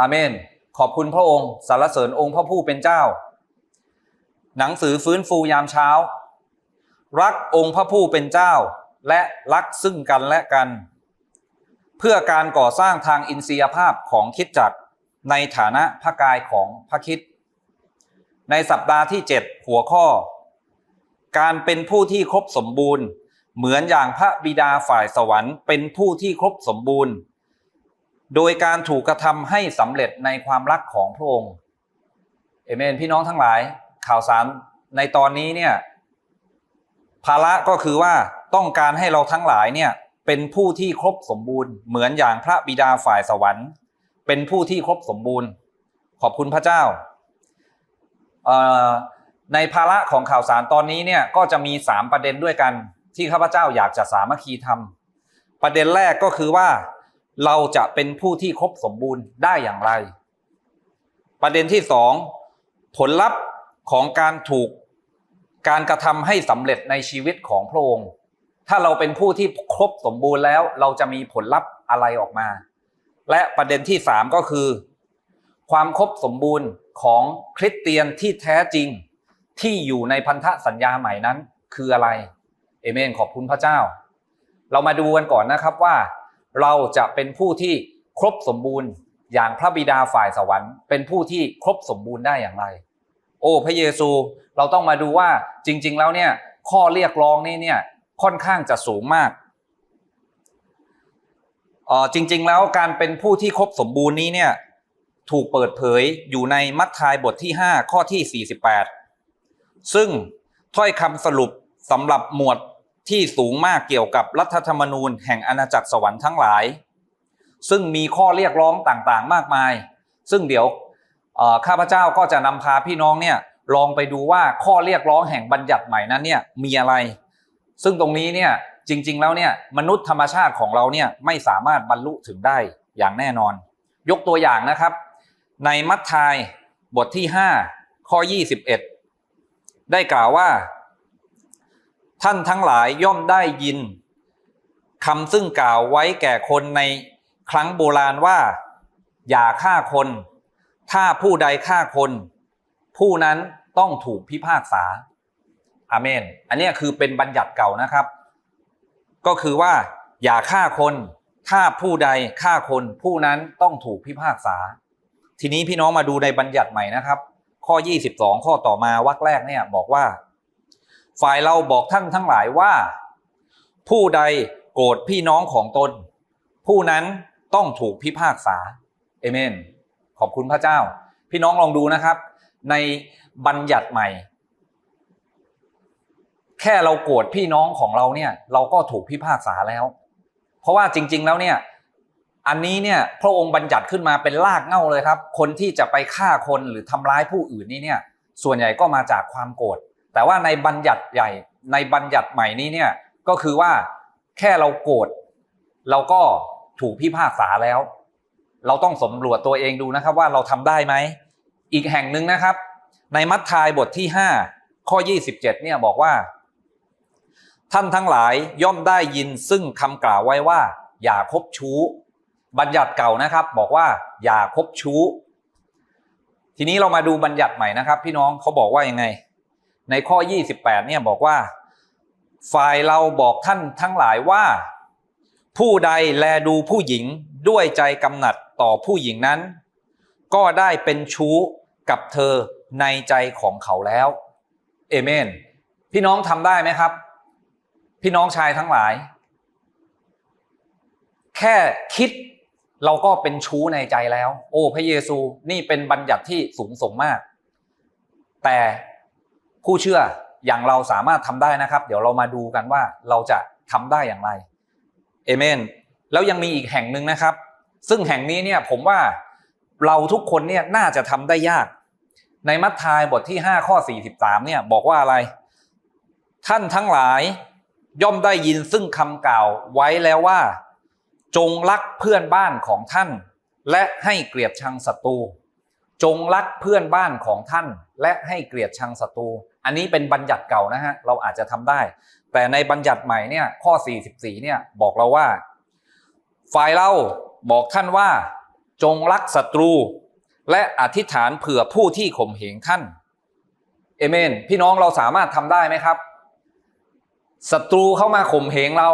อาเมน ขอบคุณพระองค์สรรเสริญองค์พระผู้เป็นเจ้า หนังสือฟื้นฟูยามเช้า รักองค์พระผู้เป็นเจ้า และรักซึ่งกันและกัน เพื่อการก่อสร้างทางอินทรียภาพของคิดจักในฐานะพระกายของพระคิด ในสัปดาห์ที่ 7 หัวข้อ การเป็นผู้ที่ครบสมบูรณ์ เหมือนอย่างพระบิดาฝ่ายสวรรค์เป็นผู้ที่ครบสมบูรณ์ โดยการถูกกระทำให้สำเร็จในความรักของพระองค์เอเมนพี่น้องทั้งหลายข่าวสารในตอนนี้เนี่ยภาระก็คือว่าต้องการให้เราทั้งหลายเนี่ยเป็นผู้ที่ครบสมบูรณ์เหมือนอย่างพระบิดาฝ่ายสวรรค์ เป็นผู้ที่ครบสมบูรณ์ ขอบคุณพระเจ้า ในภาระของข่าวสารตอนนี้เนี่ยก็จะมีสามประเด็นด้วยกันที่ข้าพเจ้าอยากจะสามัคคีทำประเด็นแรกก็คือว่า เราจะเป็นผู้ที่ครบสมบูรณ์ได้อย่างไร ประเด็นที่สองผลลัพธ์ของการถูกการกระทำให้สำเร็จในชีวิตของพระองค์ ถ้าเราเป็นผู้ที่ครบสมบูรณ์แล้ว เราจะมีผลลัพธ์อะไรออกมา และประเด็นที่สามก็คือ ความครบสมบูรณ์ของคริสเตียนที่แท้จริงที่อยู่ในพันธสัญญาใหม่นั้นคืออะไร เอเมนขอบคุณพระเจ้า เรามาดูกันก่อนนะครับว่า เราจะเป็นผู้ที่ครบสมบูรณ์ อย่างพระบิดาฝ่ายสวรรค์ เป็นผู้ที่ครบสมบูรณ์ได้อย่างไร โอ้พระเยซูเราต้องมาดูว่าจริง ๆ แล้วเนี่ยข้อเรียกร้องนี้เนี่ยค่อนข้างจะสูงมากออจริง ๆ แล้วการเป็นผู้ที่ครบสมบูรณ์นี้เนี่ยถูกเปิดเผยอยู่ในมัทธิวบทที่ 5 ข้อที่ 48 ซึ่งถ้อยคำสรุปสำหรับหมวด ที่สูงมากเกี่ยวกับรัฐธรรมนูญแห่งอาณาจักรสวรรค์ทั้งหลาย ซึ่งมีข้อเรียกร้องต่างๆ มากมาย ซึ่งเดี๋ยวข้าพเจ้าก็จะนำพาพี่น้องเนี่ยลองไปดูว่าข้อเรียกร้องแห่งบัญญัติใหม่นั้นเนี่ยมีอะไร ซึ่งตรงนี้เนี่ยจริงๆแล้วเนี่ยมนุษย์ธรรมชาติของเราเนี่ยไม่สามารถบรรลุถึงได้อย่างแน่นอน ยกตัวอย่างนะครับ ในมัทธิวบทที่ 5 ข้อ 21 ได้กล่าวว่า ท่านทั้งหลายย่อมได้ยินคำซึ่งกล่าวไว้แก่คนในครั้งโบราณว่า อย่าฆ่าคน ถ้าผู้ใดฆ่าคน ผู้นั้นต้องถูกพิพากษาอาเมน อันนี้คือเป็นบัญญัติเก่านะครับ ก็คือว่า อย่าฆ่าคน ถ้าผู้ใดฆ่าคน ผู้นั้นต้องถูกพิพากษา ทีนี้พี่น้องมาดูในบัญญัติใหม่นะครับ ข้อ 22 ข้อต่อมาวรรคแรกเนี่ยบอกว่า ฝ่ายเราบอกท่านทั้งหลายว่า ผู้ใดโกรธพี่น้องของตน ผู้นั้นต้องถูกพิพากษาเอเมน ขอบคุณพระเจ้า พี่น้องลองดูนะครับ ในบัญญัติใหม่ แค่เราโกรธพี่น้องของเราเนี่ย เราก็ถูกพิพากษาแล้ว เพราะว่าจริง ๆ แล้วเนี่ยอันนี้เนี่ยพระองค์บัญญัติขึ้นมาเป็นรากเง้าเลยครับ คนที่จะไปฆ่าคนหรือทำร้ายผู้อื่นนี่เนี่ย ส่วนใหญ่ก็มาจากความโกรธ แต่ว่าในบัญญัติใหญ่ในบัญญัติใหม่นี้เนี่ยก็คือว่าแค่เราโกรธเราก็ถูกพิพากษาแล้ว เราต้องสำรวจตัวเองดูนะครับ ว่าเราทำได้ไหม อีกแห่งหนึ่งนะครับ ในมัทธิวบทที่ 5 ข้อ 27เนี่ยบอกว่า ท่านทั้งหลายย่อมได้ยินซึ่งคำกล่าวไว้ว่า อย่าคบชู้ บัญญัติเก่านะครับ บอกว่า อย่าคบชู้ ทีนี้เรามาดูบัญญัติใหม่นะครับ พี่น้องเขาบอกว่ายังไง ในข้อ 28เนี่ยบอกว่า ฝ่ายเราบอกท่านทั้งหลายว่า ผู้ใดแลดูผู้หญิงด้วยใจกำหนัดต่อผู้หญิงนั้น ก็ได้เป็นชู้กับเธอในใจของเขาแล้วเอเมน พี่น้องทำได้ไหมครับ พี่น้องชายทั้งหลาย แค่คิดเราก็เป็นชู้ในใจแล้ว โอ้พระเยซูนี่เป็นบัญญัติที่สูงส่งมาก แต่ ผู้เชื่ออย่างเราสามารถทำได้นะครับ เดี๋ยวเรามาดูกันว่าเราจะทำได้อย่างไรเอเมนแล้วยังมีอีกแห่งหนึ่งนะครับ ซึ่งแห่งนี้เนี่ยผมว่าเราทุกคนเนี่ยน่าจะทำได้ยาก ในมัทธิวบทที่ 5 ข้อ 43เนี่ยบอกว่าอะไร ท่านทั้งหลายย่อมได้ยินซึ่งคำกล่าวไว้แล้วว่า จงรักเพื่อนบ้านของท่าน และให้เกลียดชังศัตรู จงรักเพื่อนบ้านของท่าน และให้เกลียดชังศัตรู อันนี้เป็นบัญญัติเก่านะฮะ เราอาจจะทำได้ แต่ในบัญญัติใหม่เนี่ยข้อ 44เนี่ยบอกเราว่า ฝ่ายเราบอกท่านว่า จงรักศัตรู และอธิษฐานเผื่อผู้ที่ข่มเหงท่านเอเมน พี่น้องเราสามารถทำได้ไหมครับศัตรูเข้ามาข่มเหงเรา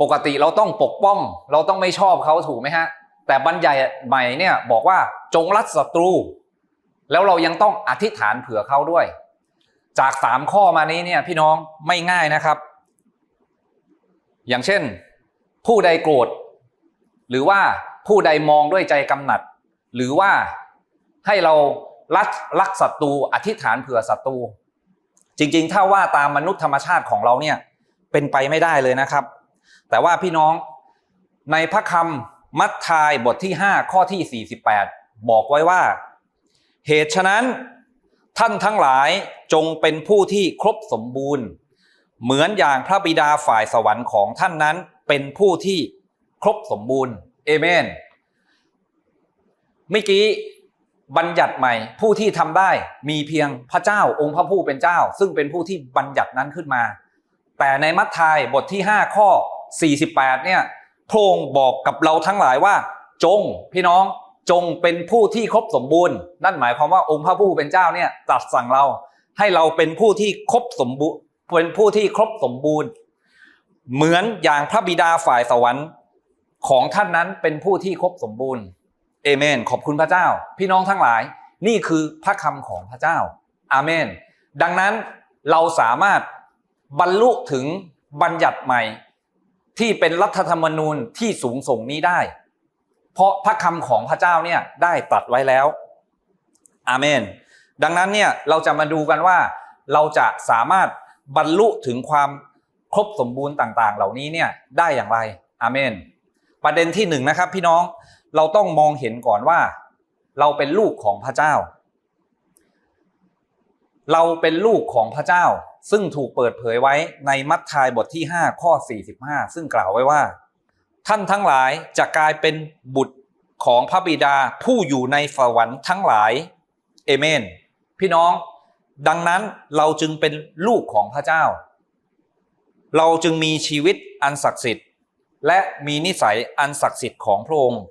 ปกติเราต้องปกป้อง เราต้องไม่ชอบเขาถูกไหมฮะ แต่บัญญัติใหม่เนี่ยบอกว่าจงรักศัตรู แล้วเรายังต้องอธิษฐานเผื่อเขาด้วย จากสามข้อมานี้เนี่ยพี่น้องไม่ง่ายนะครับ อย่างเช่น ผู้ใดโกรธ หรือว่าผู้ใดมองด้วยใจกำหนัด หรือว่าให้เรารักรักศัตรูอธิษฐานเผื่อศัตรู จริงๆ ถ้าว่าตามมนุษย์ธรรมชาติของเราเนี่ยเป็นไปไม่ได้เลยนะครับ แต่ว่าพี่น้องในพระคำ มัทธายบทที่ 5 ข้อที่ 48 บอกไว้ว่า เหตุฉะนั้นท่านทั้งหลายจงเป็นผู้ที่ครบสมบูรณ์ เหมือนอย่างพระบิดาฝ่ายสวรรค์ของท่านนั้นเป็นผู้ที่ครบสมบูรณ์เอเมนเมื่อกี้บัญญัติใหม่ ผู้ที่ทำได้มีเพียงพระเจ้าองค์พระผู้เป็นเจ้า ซึ่งเป็นผู้ที่บัญญัตินั้นขึ้นมา แต่ในมัทธายบทที่ 5 ข้อ 48 เนี่ย พระองค์บอกกับเราทั้งหลายว่า จงพี่น้องจงเป็นผู้ที่ครบสมบูรณ์ นั่นหมายความว่าองค์พระผู้เป็นเจ้าเนี่ยตรัสสั่งเราให้เราเป็นผู้ที่ครบสมบูรณ์เป็นผู้ที่ครบสมบูรณ์ เหมือนอย่างพระบิดาฝ่ายสวรรค์ของท่านนั้นเป็นผู้ที่ครบสมบูรณ์เอเมน ขอบคุณพระเจ้า พี่น้องทั้งหลาย นี่คือพระคำของพระเจ้า อาเมน ดังนั้นเราสามารถบรรลุถึงบัญญัติใหม่ ที่เป็นรัฐธรรมนูญที่สูงส่งนี้ได้ เพราะพระคำของพระเจ้าเนี่ยได้ตรัสไว้แล้วอาเมน ดังนั้นเนี่ยเราจะมาดูกันว่า เราจะสามารถบรรลุถึงความครบสมบูรณ์ต่างๆ เหล่านี้เนี่ยได้อย่างไรอาเมน ประเด็นที่หนึ่งนะครับ พี่น้องเราต้องมองเห็นก่อนว่า เราเป็นลูกของพระเจ้า เราเป็นลูกของพระเจ้า ซึ่งถูกเปิดเผยไว้ในมัทธิวบทที่ 5 ข้อ 45 ซึ่งกล่าวไว้ว่า ท่านทั้งหลายจะกลายเป็นบุตรของพระบิดาผู้อยู่ในสวรรค์ทั้งหลายเอเมน พี่น้อง ดังนั้นเราจึงเป็นลูกของพระเจ้า เราจึงมีชีวิตอันศักดิ์สิทธิ์ และมีนิสัยอันศักดิ์สิทธิ์ของพระองค์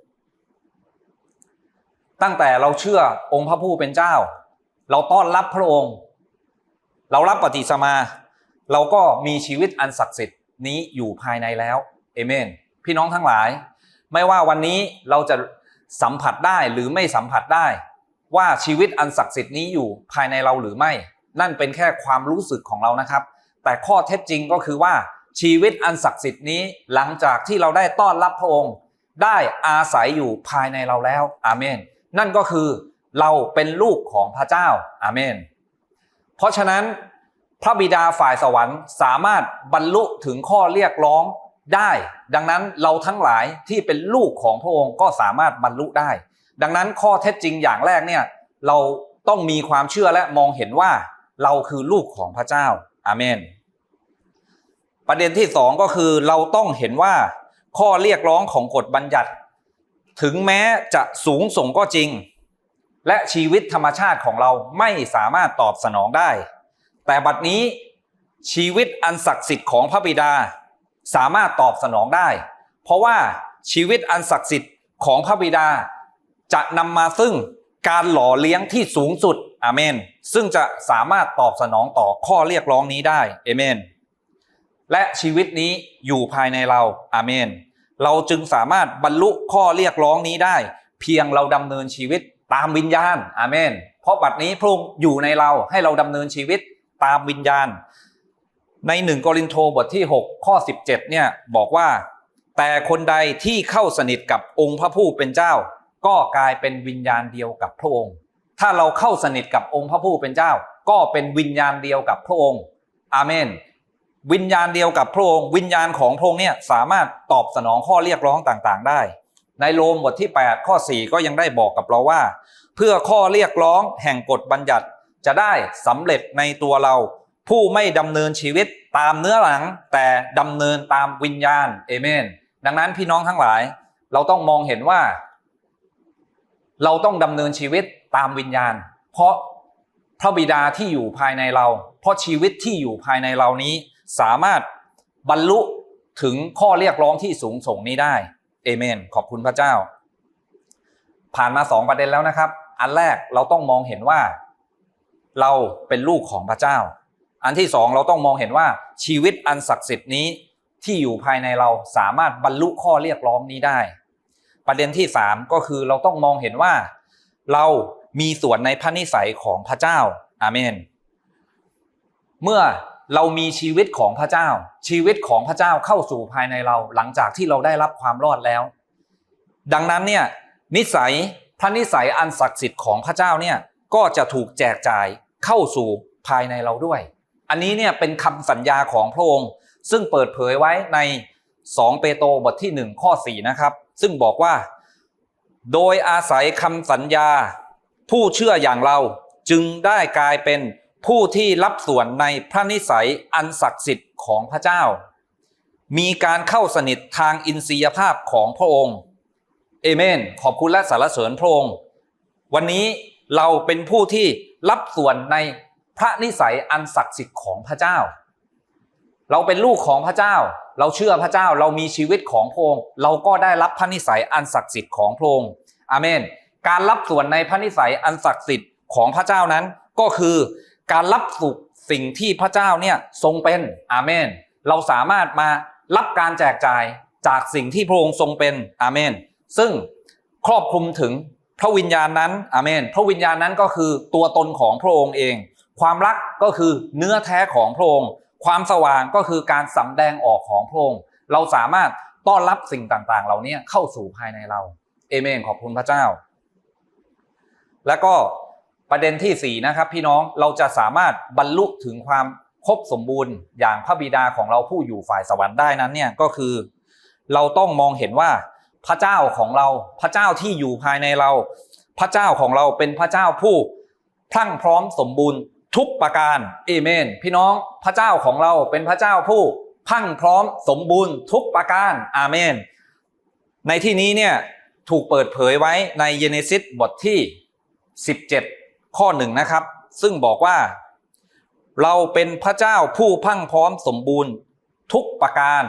ตั้งแต่เราเชื่อองค์พระผู้เป็นเจ้า เราต้อนรับพระองค์ เรารับปฏิสมา เราก็มีชีวิตอันศักดิ์สิทธิ์นี้อยู่ภายในแล้วเอเมน พี่น้องทั้งหลาย ไม่ว่าวันนี้เราจะสัมผัสได้หรือไม่สัมผัสได้ ว่าชีวิตอันศักดิ์สิทธิ์นี้อยู่ภายในเราหรือไม่ นั่นเป็นแค่ความรู้สึกของเรานะครับ แต่ข้อเท็จจริงก็คือว่าชีวิตอันศักดิ์สิทธิ์นี้หลังจากที่เราได้ต้อนรับพระองค์ ได้อาศัยอยู่ภายในเราแล้วอาเมน นั่นก็คือเราเป็นลูกของพระเจ้าอาเมน เพราะฉะนั้นพระบิดาฝ่ายสวรรค์สามารถบรรลุถึงข้อเรียกร้องได้ ดังนั้นเราทั้งหลายที่เป็นลูกของพระองค์ก็สามารถบรรลุได้ ดังนั้นข้อเท็จจริงอย่างแรกเนี่ยเราต้องมีความเชื่อและมองเห็นว่าเราคือลูกของพระเจ้าอาเมน ประเด็นที่สองก็คือเราต้องเห็นว่าข้อเรียกร้องของกฎบัญญัติ ถึงแม้จะสูงส่งก็จริง และชีวิตธรรมชาติของเราไม่สามารถตอบสนองได้ แต่บัดนี้ชีวิตอันศักดิ์สิทธิ์ของพระบิดา สามารถตอบสนองได้ เพราะว่าชีวิตอันศักดิ์สิทธิ์ของพระบิดา จะนำมาซึ่งการหล่อเลี้ยงที่สูงสุดอาเมน ซึ่งจะสามารถตอบสนองต่อข้อเรียกร้องนี้ได้เอเมน และชีวิตนี้อยู่ภายในเราอาเมน เราจึงสามารถบรรลุข้อเรียกร้องนี้ได้ เพียงเราดำเนินชีวิต ตามวิญญาณอาเมน เพราะบัดนี้พระองค์อยู่ในเราให้เราดำเนินชีวิตตามวิญญาณ ในหนึ่งกรินโทบทที่ 6 ข้อ 17 เนี่ยบอกว่า แต่คนใดที่เข้าสนิทกับองค์พระผู้เป็นเจ้า ก็กลายเป็นวิญญาณเดียวกับพระองค์ ถ้าเราเข้าสนิทกับองค์พระผู้เป็นเจ้า ก็เป็นวิญญาณเดียวกับพระองค์ อาเมนวิญญาณเดียวกับพระองค์วิญญาณของพระองค์เนี่ยสามารถตอบสนองข้อเรียกร้องต่างๆ ได้ ในโรมบทที่ 8 ข้อ 4 ก็ยังได้บอกกับเราว่า เพื่อข้อเรียกร้องแห่งกฎบัญญัติ จะได้สำเร็จในตัวเรา ผู้ไม่ดำเนินชีวิตตามเนื้อหลัง แต่ดำเนินตามวิญญาณเอเมน ดังนั้นพี่น้องทั้งหลาย เราต้องมองเห็นว่า เราต้องดำเนินชีวิตตามวิญญาณ เพราะพระบิดาที่อยู่ภายในเรา เพราะชีวิตที่อยู่ภายในเรานี้ สามารถบรรลุถึงข้อเรียกร้องที่สูงส่งนี้ได้เอเมน ขอบคุณพระเจ้า ผ่านมาสองประเด็นแล้วนะครับ อันแรกเราต้องมองเห็นว่า เราเป็นลูกของพระเจ้า อันที่สองเราต้องมองเห็นว่าชีวิตอันศักดิ์สิทธิ์นี้ที่อยู่ภายในเราสามารถบรรลุข้อเรียกร้องนี้ได้ ประเด็นที่สามก็คือเราต้องมองเห็นว่า เรามีส่วนในพระนิสัยของพระเจ้าอาเมน เมื่อเรามีชีวิตของพระเจ้า ชีวิตของพระเจ้าเข้าสู่ภายในเราหลังจากที่เราได้รับความรอดแล้ว ดังนั้นเนี่ยนิสัย พระนิสัยอันศักดิ์สิทธิ์ของพระเจ้าเนี่ยก็จะถูกแจกจ่ายเข้าสู่ภายในเราด้วย อันนี้เนี่ยเป็นคำสัญญาของพระองค์ ซึ่งเปิดเผยไว้ใน 2 เปโตรบทที่ 1 ข้อ 4 นะครับ ซึ่งบอกว่า โดยอาศัยคำสัญญา ผู้เชื่ออย่างเราจึงได้กลายเป็นผู้ที่รับส่วนในพระนิสัยอันศักดิ์สิทธิ์ของพระเจ้า มีการเข้าสนิททางอินทรียภาพของพระองค์ เอเมน ขอบคุณและสรรเสริญพระองค์วันนี้เราเป็นผู้ที่รับส่วนในพระนิสัยอันศักดิ์สิทธิ์ของพระเจ้า เราเป็นลูกของพระเจ้า เราเชื่อพระเจ้าเรามีชีวิตของพระองค์เราก็ได้รับพระนิสัยอันศักดิ์สิทธิ์ของพระองค์อาเมน การรับส่วนในพระนิสัยอันศักดิ์สิทธิ์ของพระเจ้านั้นก็คือการรับสุขสิ่งที่พระเจ้าเนี่ยทรงเป็นอาเมน เราสามารถมารับการแจกจ่ายจากสิ่งที่พระองค์ทรงเป็นอาเมน ซึ่งครอบคลุมถึงพระวิญญาณนั้นอาเมน พระวิญญาณนั้นก็คือตัวตนของพระองค์เอง ความรักก็คือเนื้อแท้ของพระองค์ ความสว่างก็คือการสำแดงออกของพระองค์ เราสามารถต้อนรับสิ่งต่างๆ เหล่านี้เข้าสู่ภายในเรา เอเมน ขอบคุณพระเจ้า แล้วก็ประเด็นที่สี่นะครับ พี่น้องเราจะสามารถบรรลุถึงความครบสมบูรณ์อย่างพระบิดาของเราผู้อยู่ฝ่ายสวรรค์ได้นั้นเนี่ยก็คือ เราต้องมองเห็นว่า พระเจ้าของเรา พระเจ้าที่อยู่ภายในเรา พระเจ้าของเราเป็นพระเจ้าผู้พรั่งพร้อมสมบูรณ์ทุกประการเอเมน พี่น้องพระเจ้าของเราเป็นพระเจ้าผู้พรั่งพร้อมสมบูรณ์ทุกประการอาเมน ในที่นี้เนี่ยถูกเปิดเผยไว้ในเยเนซิสบทที่ 17 ข้อหนึ่งนะครับ ซึ่งบอกว่า เราเป็นพระเจ้าผู้พั่งพร้อมสมบูรณ์ทุกประการ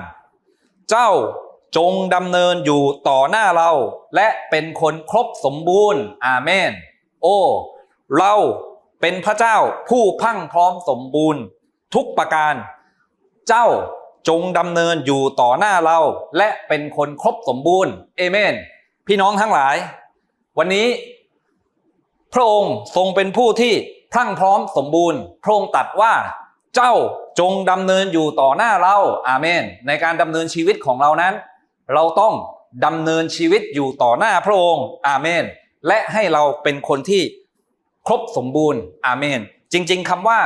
เจ้า จงดำเนินอยู่ต่อหน้าเรา และเป็นคนครบสมบูรณ์ อาเมน โอ้ เราเป็นพระเจ้าผู้พั่งพร้อมสมบูรณ์ ทุกประการ เจ้าจงดำเนินอยู่ต่อหน้าเรา และเป็นคนครบสมบูรณ์เอเมน พี่น้องทั้งหลาย วันนี้ พระองค์ทรงเป็นผู้ที่พรั่งพร้อมสมบูรณ์ พระองค์ตรัดว่าเจ้าจงดำเนินอยู่ต่อหน้าเราอาเมน ในการดำเนินชีวิตของเรานั้น เราต้องดำเนินชีวิตอยู่ต่อหน้าพระองค์อาเมน และให้เราเป็นคนที่ครบสมบูรณ์อาเมน จริง ๆคำว่า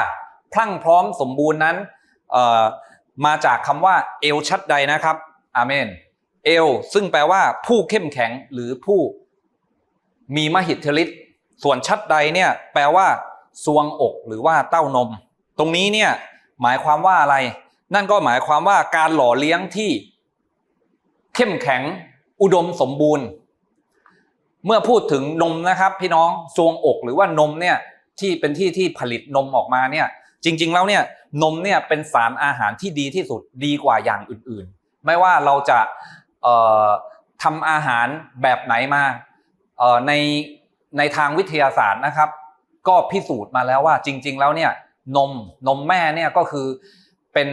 พรั่งพร้อมสมบูรณ์นั้นมาจากคำว่าเอลชัดใดนะครับอาเมนเอลซึ่งแปลว่าผู้เข้มแข็งหรือผู้มีมหิทธิฤทธิ์ส่วนชัดใดเนี่ยแปลว่าซวงอกหรือว่าเต้านม ตรงนี้เนี่ยหมายความว่าอะไร นั่นก็หมายความว่าการหล่อเลี้ยงที่ เข้มแข็งอุดมสมบูรณ์ เมื่อพูดถึงนมนะครับ พี่น้องซวงอกหรือว่านมเนี่ยที่เป็นที่ที่ผลิตนมออกมาเนี่ยจริง ๆ แล้วเนี่ยนมเนี่ยเป็นสารอาหารที่ดีที่สุดดีกว่าอย่างอื่นๆ ไม่ว่าเราจะเอ่อทำอาหารแบบไหนมาในในทางวิทยาศาสตร์นะครับ ก็พิสูจน์มาแล้วว่าจริง ๆ แล้วเนี่ยนมนมแม่เนี่ยก็คือเป็น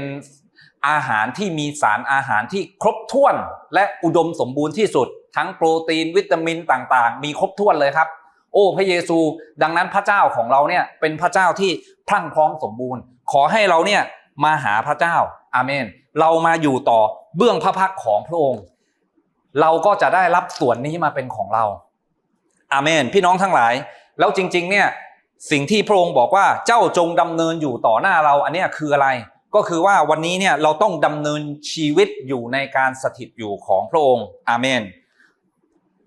อาหารที่มีสารอาหารที่ครบถ้วนและอุดมสมบูรณ์ที่สุด ทั้งโปรตีนวิตามินต่างๆ มีครบถ้วนเลยครับ โอ้พระเยซู ดังนั้นพระเจ้าของเราเนี่ยเป็นพระเจ้าที่พรั่งพร้อมสมบูรณ์ ขอให้เราเนี่ยมาหาพระเจ้าอาเมน เรามาอยู่ต่อเบื้องพระพักของพระองค์ เราก็จะได้รับส่วนนี้มาเป็นของเราอาเมน พี่น้องทั้งหลาย แล้วจริงๆเนี่ยสิ่งที่พระองค์บอกว่าเจ้าจงดำเนินอยู่ต่อหน้าเราอันนี้คืออะไร ก็คือว่าวันนี้เนี่ยเราต้องดำเนินชีวิตอยู่ในการสถิตอยู่ของพระองค์อาเมน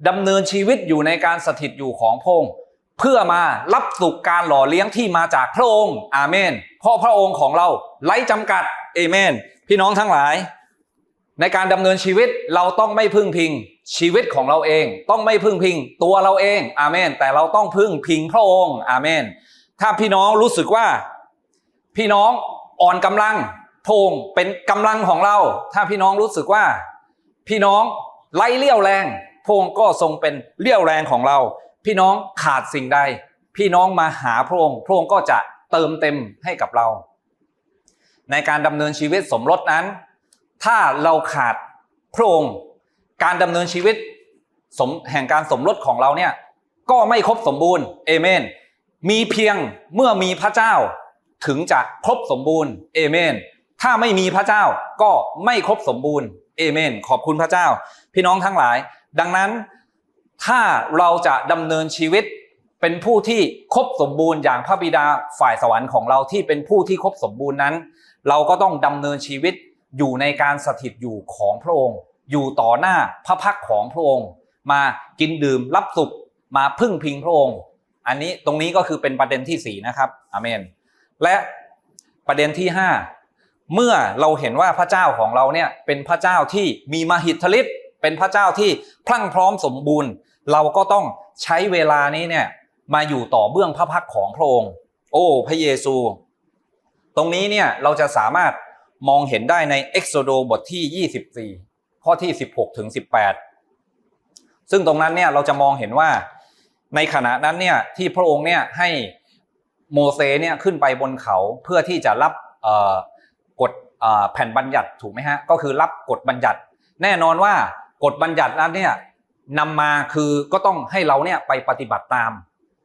ดำเนินชีวิตอยู่ในการสถิตอยู่ของพระองค์เพื่อมารับสุขการหล่อเลี้ยงที่มาจากพระองค์อาเมน เพราะพระองค์ของเราไร้จำกัดเอเมน พี่น้องทั้งหลาย ในการดำเนินชีวิตเราต้องไม่พึ่งพิงชีวิตของเราเอง ต้องไม่พึ่งพิงตัวเราเองอาเมน แต่เราต้องพึ่งพิงพระองค์อาเมน ถ้าพี่น้องรู้สึกว่า พี่น้อง อ่อนกำลังพระองเป็นกำลังของเรา ถ้าพี่น้องรู้สึกว่า พี่น้องไร้เลี่ยวแรง พระองค์ก็ทรงเป็นเรี่ยวแรงของเรา พี่น้องขาดสิ่งใด พี่น้องมาหาพระองค์พระองค์ก็จะเติมเต็มให้กับเรา ในการดำเนินชีวิตสมรสนั้น ถ้าเราขาดพระองค์การดำเนินชีวิตสมแห่งการสมรสของเราเนี่ยก็ไม่ครบสมบูรณ์เอเมน มีเพียงเมื่อมีพระเจ้า ถึงจะครบสมบูรณ์เอเมน ถ้าไม่มีพระเจ้าก็ไม่ครบสมบูรณ์เอเมน ขอบคุณพระเจ้า พี่น้องทั้งหลาย ดังนั้นถ้าเราจะดำเนินชีวิตเป็นผู้ที่ครบสมบูรณ์อย่างพระบิดาฝ่ายสวรรค์ของเราที่เป็นผู้ที่ครบสมบูรณ์นั้น เราก็ต้องดำเนินชีวิตอยู่ในการสถิตอยู่ของพระองค์ อยู่ต่อหน้าพระพักของพระองค์ มากินดื่มรับสุขมาพึ่งพิงพระองค์ อันนี้ตรงนี้ก็คือเป็นประเด็นที่สี่นะครับอเมน และประเด็นที่ห้าเมื่อเราเห็นว่าพระเจ้าของเราเนี่ยเป็นพระเจ้าที่มีมหิทธิฤทธิ์เป็นพระเจ้าที่พรั่งพร้อมสมบูรณ์ เราก็ต้องใช้เวลานี้เนี่ยมาอยู่ต่อเบื้องพระพักของพระองค์ โอ้ พระเยซู ตรงนี้เนี่ยเราจะสามารถมองเห็นได้ในเอ็กโซโดบทที่ 24 ข้อที่ 16ถึง18 ซึ่งตรงนั้นเนี่ยเราจะมองเห็นว่าในขณะนั้นเนี่ยที่พระองค์เนี่ยให้ โมเสสเนี่ยขึ้นไปบนเขาเพื่อที่จะรับกฎแผ่นบัญญัติถูกไหมฮะก็คือรับกฎบัญญัติ แน่นอนว่ากฎบัญญัตินั้นเนี่ยนำมาคือก็ต้องให้เราเนี่ยไปปฏิบัติตาม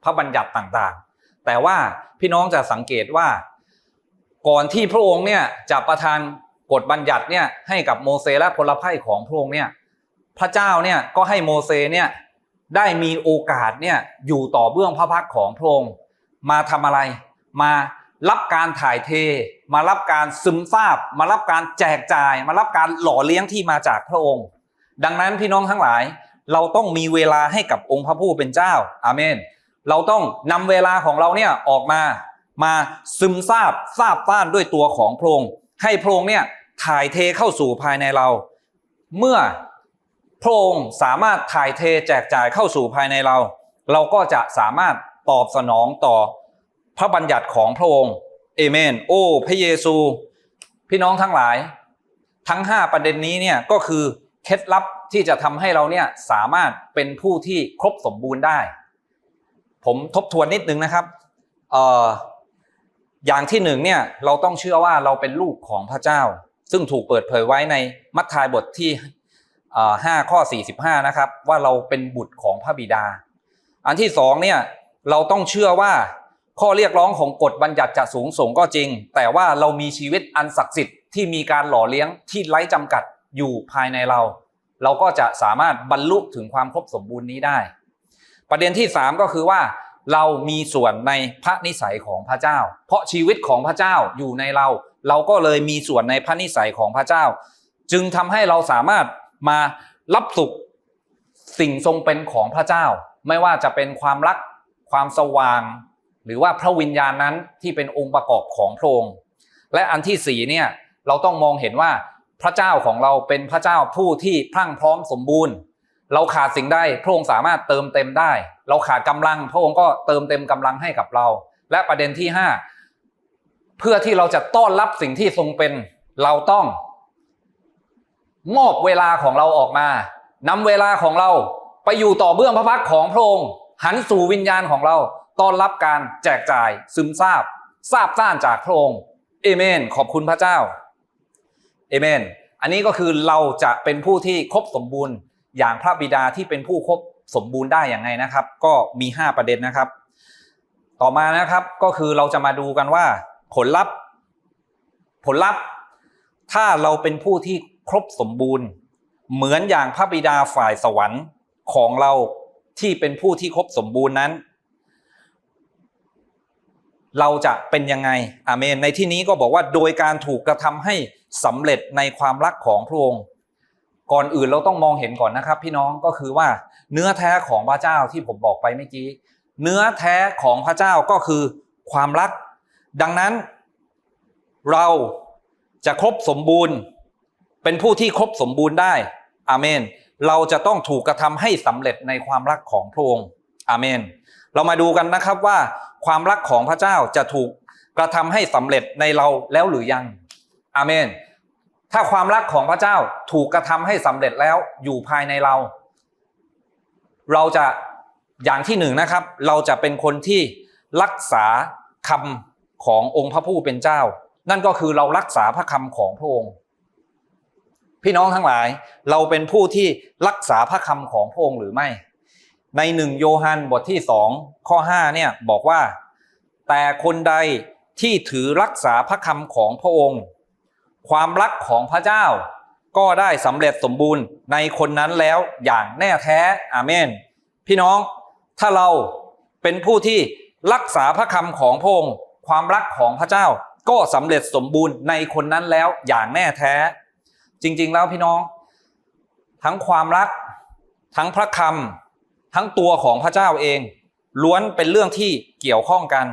พระบัญญัติต่างๆ แต่ว่าพี่น้องจะสังเกตว่า ก่อนที่พระองค์เนี่ยจะประทานกฎบัญญัติเนี่ยให้กับโมเสสและพลไพ่ของพระองค์เนี่ยพระเจ้าเนี่ยก็ให้โมเสสเนี่ยได้มีโอกาสเนี่ยอยู่ต่อเบื้องพระพักของพระองค์ มาทำอะไร มารับการถ่ายเท มารับการซึมซาบ มารับการแจกจ่าย มารับการหล่อเลี้ยงที่มาจากพระองค์ ดังนั้นพี่น้องทั้งหลาย เราต้องมีเวลาให้กับองค์พระผู้เป็นเจ้า อาเมน เราต้องนำเวลาของเราเนี่ยออกมา มาซึมซาบซาบต้านด้วยตัวของพระองค์ ให้พระองค์เนี่ยถ่ายเทเข้าสู่ภายในเรา เมื่อพระองค์สามารถถ่ายเทแจกจ่ายเข้าสู่ภายในเรา เราก็จะสามารถ ตอบสนองต่อพระบัญญัติของพระองค์เอเมน โอ้ พระเยซู พี่น้องทั้งหลาย ทั้ง 5 ประเด็นนี้เนี่ยก็คือเคล็ดลับที่จะทำให้เราเนี่ยสามารถเป็นผู้ที่ครบสมบูรณ์ได้ ผมทบทวนนิดนึงนะครับอออย่างที่หนึ่งเนี่ยเราต้องเชื่อว่าเราเป็นลูกของพระเจ้า ซึ่งถูกเปิดเผยไว้ในมัทธิวบทที่ห้าข้อ 45 นะครับ ว่าเราเป็นบุตรของพระบิดา อันที่สองเนี่ย เราต้องเชื่อว่าข้อเรียกร้องของกฎบัญญัติจะสูงส่งก็จริง แต่ว่าเรามีชีวิตอันศักดิ์สิทธิ์ที่มีการหล่อเลี้ยงที่ไร้จำกัดอยู่ภายในเรา เราก็จะสามารถบรรลุถึงความครบสมบูรณ์นี้ได้ ประเด็นที่ 3 ก็คือว่า เรามีส่วนในพระนิสัยของพระเจ้า เพราะชีวิตของพระเจ้าอยู่ในเรา เราก็เลยมีส่วนในพระนิสัยของพระเจ้า จึงทำให้เราสามารถมารับสุขสิ่งทรงเป็นของพระเจ้า ไม่ว่าจะเป็นความรัก ความสว่าง หรือว่าพระวิญญาณนั้นที่เป็นองค์ประกอบของพระองค์และอันที่สี่เนี่ยเราต้องมองเห็นว่าพระเจ้าของเราเป็นพระเจ้าผู้ที่พรั่งพร้อมสมบูรณ์ เราขาดสิ่งใดพระองค์สามารถเติมเต็มได้ เราขาดกำลัง พระองค์ก็เติมเต็มกำลังให้กับเรา และประเด็นที่ห้าเพื่อที่เราจะต้อนรับสิ่งที่ทรงเป็นเราต้อง มอบเวลาของเราออกมานำเวลาของเราไปอยู่ต่อเบื้องพระพักของพระองค์ หันสู่วิญญาณของเราต้อนรับการแจกจ่ายซึมซาบซาบซ่านจากพระองค์เอเมน ขอบคุณพระเจ้าเอเมน อันนี้ก็คือเราจะเป็นผู้ที่ครบสมบูรณ์ อย่างพระบิดาที่เป็นผู้ครบสมบูรณ์ได้อย่างไงนะครับ ก็มี 5 ประเด็นนะครับ ต่อมานะครับก็คือเราจะมาดูกันว่า ผลลัพธ์ ผลลัพธ์ ถ้าเราเป็นผู้ที่ครบสมบูรณ์ เหมือนอย่างพระบิดาฝ่ายสวรรค์ของเรา ที่เป็นผู้ที่ครบสมบูรณ์นั้น เราจะเป็นยังไงอาเมน ในที่นี้ก็บอกว่าโดยการถูกกระทำให้สำเร็จในความรักของพระองค์ก่อนอื่นเราต้องมองเห็นก่อนนะครับ พี่น้องก็คือว่าเนื้อแท้ของพระเจ้าที่ผมบอกไปเมื่อกี้ เนื้อแท้ของพระเจ้าก็คือความรัก ดังนั้นเราจะครบสมบูรณ์ เป็นผู้ที่ครบสมบูรณ์ได้อาเมน เราจะต้องถูกกระทำให้สำเร็จในความรักของพระองค์อาเมน เรามาดูกันนะครับว่าความรักของพระเจ้าจะถูกกระทำให้สำเร็จในเราแล้วหรือยัง อาเมน ถ้าความรักของพระเจ้าถูกกระทำให้สำเร็จแล้วอยู่ภายในเรา เราจะอย่างที่หนึ่งนะครับ เราจะเป็นคนที่รักษาคำขององค์พระผู้เป็นเจ้า นั่นก็คือเรารักษาพระคำของพระองค์ พี่น้องทั้งหลาย เราเป็นผู้ที่รักษาพระคำของพระองค์หรือไม่ ในหนึ่งโยฮันบทที่สองข้อห้าเนี่ยบอกว่า แต่คนใดที่ถือรักษาพระคำของพระองค์ ความรักของพระเจ้าก็ได้สำเร็จสมบูรณ์ในคนนั้นแล้วอย่างแน่แท้อาเมน พี่น้องถ้าเราเป็นผู้ที่รักษาพระคำของพระองค์ ความรักของพระเจ้าก็สำเร็จสมบูรณ์ในคนนั้นแล้วอย่างแน่แท้ จริง ๆ แล้วพี่น้อง ทั้งความรัก ทั้งพระคำทั้งตัวของพระเจ้าเอง ล้วนเป็นเรื่องที่เกี่ยวข้องกัน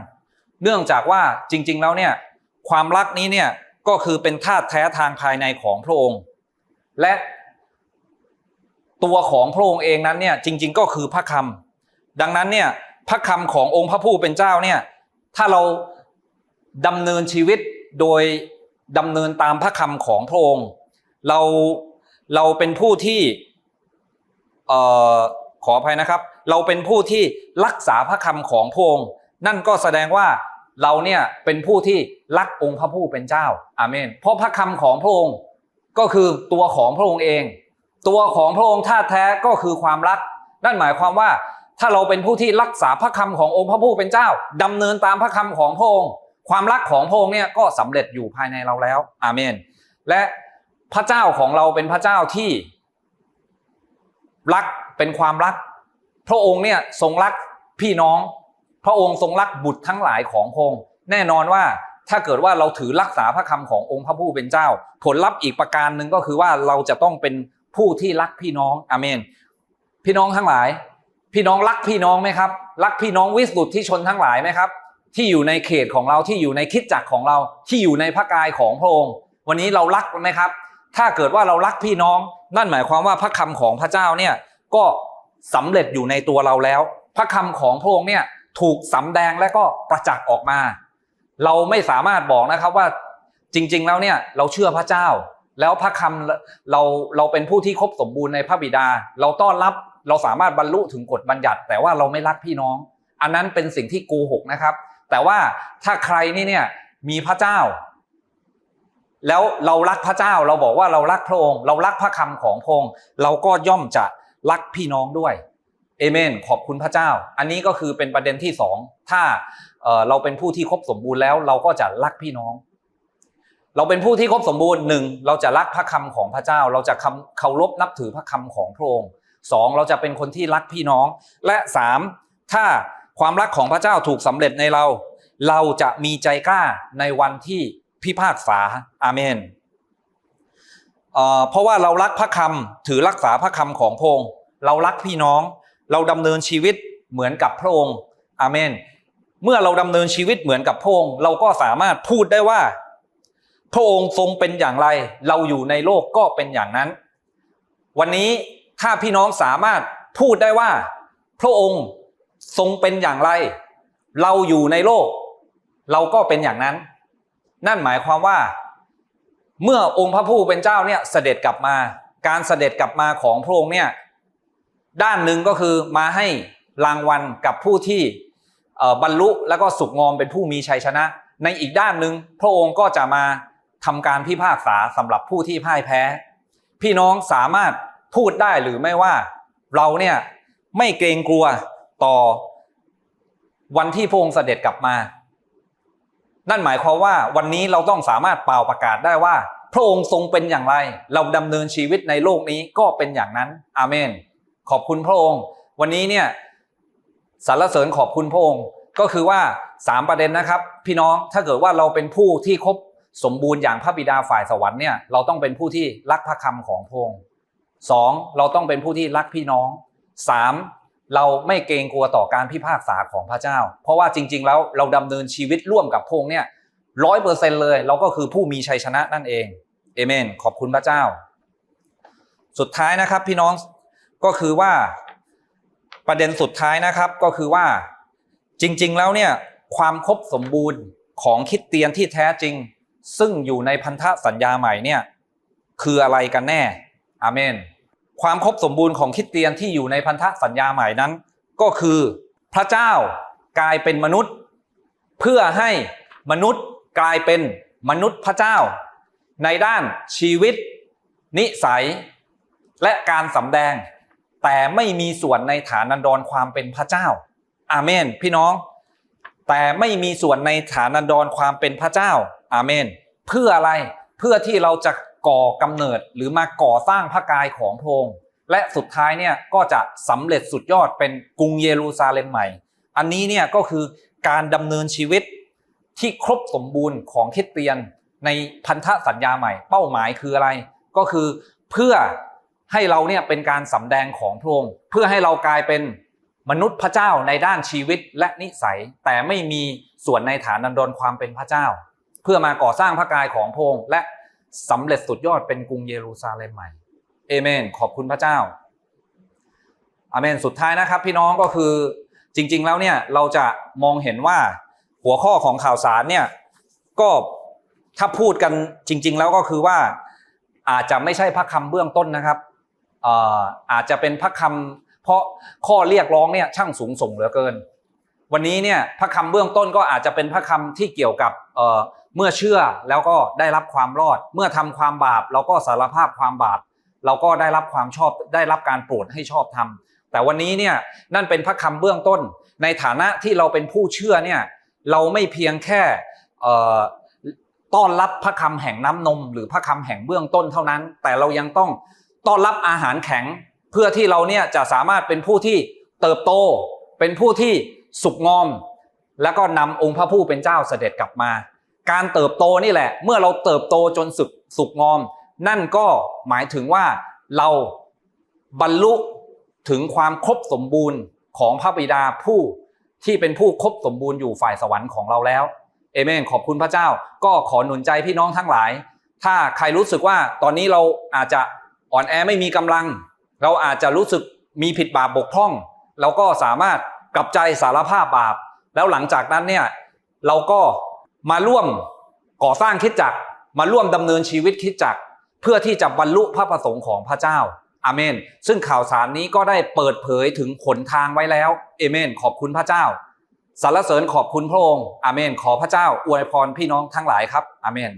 เนื่องจากว่าจริง ๆ แล้วเนี่ยความรักนี้เนี่ยก็คือเป็นธาตุแท้ทางภายในของพระองค์ และตัวของพระองค์เองนั้นเนี่ยจริง ๆ ก็คือพระคำดังนั้นเนี่ยพระคำขององค์พระผู้เป็นเจ้าเนี่ยถ้าเราดำเนินชีวิตโดยดำเนินตามพระคำของพระองค์ เราเราเป็นผู้ที่เอ่อขออภัยนะครับ เราเป็นผู้ที่รักษาพระคำของพระองค์นั่นก็แสดงว่าเราเนี่ยเป็นผู้ที่รักองค์พระผู้เป็นเจ้าอาเมนเพราะพระคำของพระองค์ก็คือตัวของพระองค์เอง ตัวของพระองค์ธาแท้ก็คือความรัก นั่นหมายความว่าถ้าเราเป็นผู้ที่รักษาพระคำขององค์พระผู้เป็นเจ้าดำเนินตามพระคำของพระองค์ ความรักของพระองค์เนี่ยก็สำเร็จอยู่ภายในเราแล้วอาเมน และ พระเจ้าของเราเป็นพระเจ้าที่รักเป็นความรัก พระองค์เนี่ยทรงรักพี่น้อง พระองค์ทรงรักบุตรทั้งหลายของพระองค์แน่นอนว่าถ้าเกิดว่าเราถือรักษาพระคำขององค์พระผู้เป็นเจ้า ผลลัพธ์อีกประการหนึ่งก็คือว่าเราจะต้องเป็นผู้ที่รักพี่น้องอเมน พี่น้องทั้งหลาย พี่น้องรักพี่น้องไหมครับ รักพี่น้องวิสุทธิชนทั้งหลายไหมครับ ที่อยู่ในเขตของเราที่อยู่ในคิดจักรของเราที่อยู่ในพระกายของพระองค์ วันนี้เรารักไหมครับ ถ้าเกิดว่าเรารักพี่น้อง นั่นหมายความว่าพระคำของพระเจ้าเนี่ยก็สำเร็จอยู่ในตัวเราแล้ว พระคำของพระองค์เนี่ยถูกสำแดงและก็ประจักษ์ออกมา เราไม่สามารถบอกนะครับว่าจริง ๆ แล้วเนี่ยเราเชื่อพระเจ้า แล้วพระคำเราเราเป็นผู้ที่ครบสมบูรณ์ในพระบิดา เราต้อนรับเราสามารถบรรลุถึงกฎบัญญัติ แต่ว่าเราไม่รักพี่น้อง อันนั้นเป็นสิ่งที่โกหกนะครับ แต่ว่าถ้าใครนี่เนี่ยมีพระเจ้า แล้วเรารักพระเจ้าเราบอกว่าเรารักพระองค์เรารักพระคำของพระองค์เราก็ย่อมจะรักพี่น้องด้วยเอเมนขอบคุณพระเจ้า อันนี้ก็คือเป็นประเด็นที่สองถ้าเเราเป็นผู้ที่ครบสมบูรณ์แล้ว เราก็จะรักพี่น้อง เราเป็นผู้ที่ครบสมบูรณ์หนึ่งเราจะรักพระคำของพระเจ้า เราจะคำเคารพนับถือพระคำของพระองค์สองเราจะเป็นคนที่รักพี่น้อง และสามถ้าความรักของพระเจ้าถูกสำเร็จในเรา เราจะมีใจกล้าในวันที่ พิพากษาอาเมนเพราะว่าเรารักพระคำถือรักษาพระคำของพระองค์เรารักพี่น้อง เราดำเนินชีวิตเหมือนกับพระองค์อาเมน เมื่อเราดำเนินชีวิตเหมือนกับพระองค์เราก็สามารถพูดได้ว่า พระองค์ทรงเป็นอย่างไร เราอยู่ในโลกก็เป็นอย่างนั้น วันนี้ถ้าพี่น้องสามารถพูดได้ว่า พระองค์ทรงเป็นอย่างไร เราอยู่ในโลก เราก็เป็นอย่างนั้น นั่นหมายความว่า เมื่อองค์พระผู้เป็นเจ้าเนี่ยเสด็จกลับมา การเสด็จกลับมาของพระองค์เนี่ยด้านหนึ่งก็คือมาให้รางวัลกับผู้ที่บรรลุแล้วก็สุกงอมเป็นผู้มีชัยชนะ ในอีกด้านหนึ่งพระองค์ก็จะมาทำการพิพากษาสำหรับผู้ที่พ่ายแพ้ พี่น้องสามารถพูดได้หรือไม่ว่า เราเนี่ยไม่เกรงกลัวต่อวันที่พระองค์เสด็จกลับมา นั่นหมายความว่าวันนี้เราต้องสามารถเป่าประกาศได้ว่า พระองค์ทรงเป็นอย่างไร เราดำเนินชีวิตในโลกนี้ก็เป็นอย่างนั้นอาเมน ขอบคุณพระองค์ วันนี้เนี่ยสรรเสริญขอบคุณพระองค์ ก็คือว่าสามประเด็นนะครับ พี่น้องถ้าเกิดว่าเราเป็นผู้ที่ครบสมบูรณ์อย่างพระบิดาฝ่ายสวรรค์เนี่ยเราต้องเป็นผู้ที่รักพระคำของพระองค์สองเราต้องเป็นผู้ที่รักพี่น้องสาม เราไม่เกรงกลัวต่อการพิพากษาของพระเจ้า เพราะว่าจริง ๆ แล้วเราดำเนินชีวิตร่วมกับพระองค์เนี่ยร้อยเปอร์เซ็นเลย เราก็คือผู้มีชัยชนะนั่นเองเอเมน ขอบคุณพระเจ้า สุดท้ายนะครับพี่น้องก็คือว่าประเด็นสุดท้ายนะครับก็คือว่าจริง ๆ แล้วเนี่ยความครบสมบูรณ์ของคิดเตียนที่แท้จริง ซึ่งอยู่ในพันธสัญญาใหม่เนี่ยคืออะไรกันแน่ อาเมน ความครบสมบูรณ์ของคริดเตียนที่อยู่ในพันธสัญญาใหม่นั้น ก็คือพระเจ้ากลายเป็นมนุษย์ เพื่อให้มนุษย์กลายเป็นมนุษย์พระเจ้า ในด้านชีวิต นิสัย และการสำแดง แต่ไม่มีส่วนในฐานันดรความเป็นพระเจ้า อาเมน พี่น้อง แต่ไม่มีส่วนในฐานันดรความเป็นพระเจ้า อาเมน เพื่ออะไรเพื่อที่เราจะ ก่อกำเนิดหรือมาก่อสร้างพระกายของพระองค์และสุดท้ายเนี่ยก็จะสำเร็จสุดยอดเป็นกรุงเยรูซาเล็มใหม่ อันนี้เนี่ยก็คือการดำเนินชีวิตที่ครบสมบูรณ์ของคิดเตียนในพันธสัญญาใหม่ เป้าหมายคืออะไร ก็คือเพื่อให้เราเนี่ยเป็นการสำแดงของพระองค์เพื่อให้เรากลายเป็นมนุษย์พระเจ้าในด้านชีวิตและนิสัย แต่ไม่มีส่วนในฐานันดรความเป็นพระเจ้า เพื่อมาก่อสร้างพระกายของพระองค์และ สำเร็จสุดยอดเป็นกรุงเยรูซาเล็มใหม่เอเมน ขอบคุณพระเจ้าอาเมนสุดท้ายนะครับ พี่น้องก็คือจริง ๆ แล้วเนี่ยเราจะมองเห็นว่าหัวข้อของข่าวสารเนี่ยก็ถ้าพูดกันจริง ๆ แล้วก็คือว่าอาจจะไม่ใช่พระคำเบื้องต้นนะครับอ่ออาจจะเป็นพระคำเพราะข้อเรียกร้องเนี่ยช่างสูงส่งเหลือเกิน วันนี้เนี่ยพระคำเบื้องต้นก็อาจจะเป็นพระคำที่เกี่ยวกับเมื่อเชื่อแล้วก็ได้รับความรอด เมื่อทำความบาปเราก็สารภาพความบาปเราก็ได้รับความชอบได้รับการโปรดให้ชอบทำแต่วันนี้เนี่ยนั่นเป็นพระคำเบื้องต้น ในฐานะที่เราเป็นผู้เชื่อเนี่ยเราไม่เพียงแค่ต้อนรับพระคำแห่งน้ำนม หรือพระคำแห่งเบื้องต้นเท่านั้น แต่เรายังต้องต้อนรับอาหารแข็ง เพื่อที่เราเนี่ยจะสามารถเป็นผู้ที่เติบโต เป็นผู้ที่สุกงอม แล้วก็นำองค์พระผู้เป็นเจ้าเสด็จกลับมา การเติบโตนี่แหละ เมื่อเราเติบโตจนสุกสุกงอม นั่นก็หมายถึงว่าเราบรรลุถึงความครบสมบูรณ์ของพระบิดาผู้ที่เป็นผู้ครบสมบูรณ์อยู่ฝ่ายสวรรค์ของเราแล้วเอเมนขอบคุณพระเจ้า ก็ขอหนุนใจพี่น้องทั้งหลาย ถ้าใครรู้สึกว่าตอนนี้เราอาจจะอ่อนแอไม่มีกำลัง เราอาจจะรู้สึกมีผิดบาปบกพร่อง เราก็สามารถกลับใจสารภาพบาป แล้วหลังจากนั้นเนี่ยเราก็ มาร่วมก่อสร้างคิดจักรมาร่วมดำเนินชีวิตคิดจักรเพื่อที่จะบรรลุพระประสงค์ของพระเจ้าอาเมน ซึ่งข่าวสารนี้ก็ได้เปิดเผยถึงขนทางไว้แล้วเอเมน ขอบคุณพระเจ้าสรรเสริญขอบคุณพระองค์อาเมน ขอพระเจ้าอวยพรพี่น้องทั้งหลายครับอาเมน